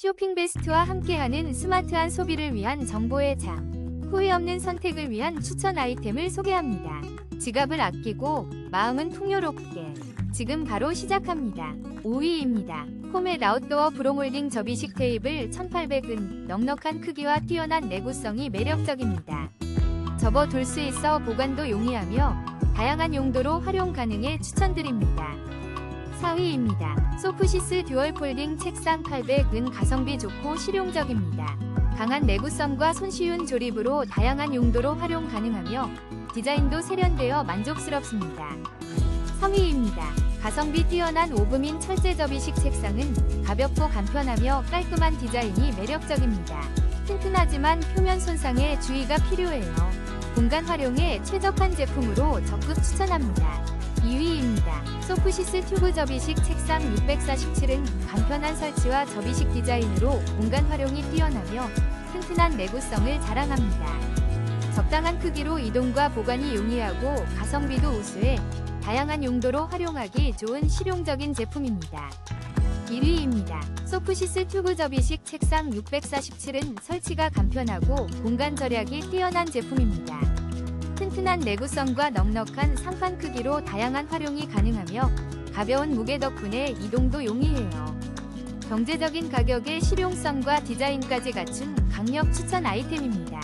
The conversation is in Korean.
쇼핑 베스트와 함께하는 스마트한 소비를 위한 정보의 장. 후회 없는 선택을 위한 추천 아이템을 소개합니다. 지갑을 아끼고 마음은 풍요롭게. 지금 바로 시작합니다. 5위입니다. 코멧 아웃도어 브로몰딩 접이식 테이블 1800은 넉넉한 크기와 뛰어난 내구성이 매력적입니다. 접어둘 수 있어 보관도 용이하며 다양한 용도로 활용 가능해 추천드립니다. 4위입니다. 소프시스 듀얼 폴딩 책상 800은 가성비 좋고 실용적입니다. 강한 내구성과 손쉬운 조립으로 다양한 용도로 활용 가능하며 디자인도 세련되어 만족스럽습니다. 3위입니다. 가성비 뛰어난 오브민 철제 접이식 책상은 가볍고 간편하며 깔끔한 디자인이 매력적입니다. 튼튼하지만 표면 손상에 주의가 필요해요. 공간 활용에 최적한 제품으로 적극 추천합니다. 2위입니다. 소프시스 튜브 접이식 책상 647은 간편한 설치와 접이식 디자인으로 공간 활용이 뛰어나며 튼튼한 내구성을 자랑합니다. 적당한 크기로 이동과 보관이 용이하고 가성비도 우수해 다양한 용도로 활용하기 좋은 실용적인 제품입니다. 1위입니다. 소프시스 튜브 접이식 책상 647은 설치가 간편하고 공간 절약이 뛰어난 제품입니다. 튼튼한 내구성과 넉넉한 상판 크기로 다양한 활용이 가능하며 가벼운 무게 덕분에 이동도 용이해요. 경제적인 가격에 실용성과 디자인까지 갖춘 강력 추천 아이템입니다.